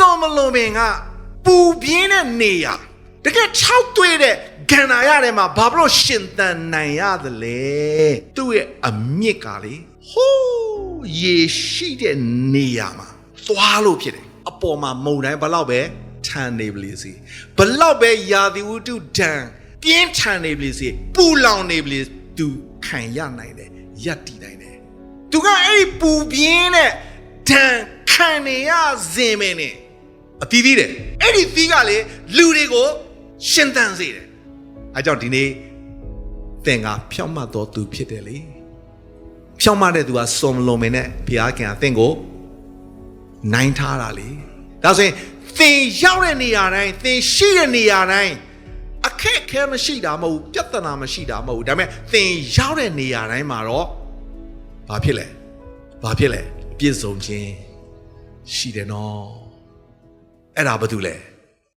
စောမလွန်ပင်ကပူပြင်းတဲ့နေရတကယ်6တွေ့တဲ့ဂန္ဓာရထဲမှာဘာဖြစ်လို့ရှင်သန်နိုင်ရသလဲသူ့ရဲ့အမြင့်ကလေဟိုးရေရှိတဲ့နေရမှာသွားလို့ဖြစ်တယ်အပေါ်မှာမုန်တိုင်းဘလောက်ပဲထန်နေပလီစီဘလောက်ပဲယာတိဝတ္ထုဒံပြင်းထန်နေပလီစီပူလောင်နေပလီသူခံရနိုင်တယ်ရပ်တည်နိုင်တယ်သူကအဲ့ဒီပူပြင်းတဲ့ဒဏ်ခံနေရစင်မင်းနဲ့ အသီးသီးတယ်အဲ့ဒီသီးကလေလူတွေကိုရှင်သန်စေတယ်အဲကြောင့်ဒီနေ့သင်ကဖြောင့်မတ်တော်သူဖြစ်တယ်လေဖြောင့်မတ်တဲ့သူကစုံမလုံးမင်းနဲ့ဘုရားခင်ကသင်ကိုနိုင်ထားတာလေဒါဆိုရင်သင်ရောက်တဲ့နေရာတိုင်းသင်ရှိတဲ့နေရာတိုင်းအခက်အခဲမရှိတာမဟုတ်ဘူးပြဿနာမရှိတာမဟုတ်ဘူးဒါပေမဲ့သင်ရောက်တဲ့နေရာတိုင်းမှာတော့ဘာဖြစ်လဲဘာဖြစ်လဲပြည့်စုံခြင်းရှိတယ်နော် အဲ့ဒါဘာတူလဲ